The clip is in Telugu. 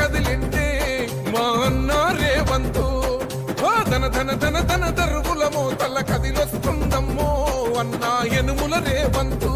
కదిలింటే మా అన్న రేవంతు. ధన ధన ధన ధన దరువుల మోతల కదిలొస్తుందమ్మో అన్నా ఎనుముల రేవంతు.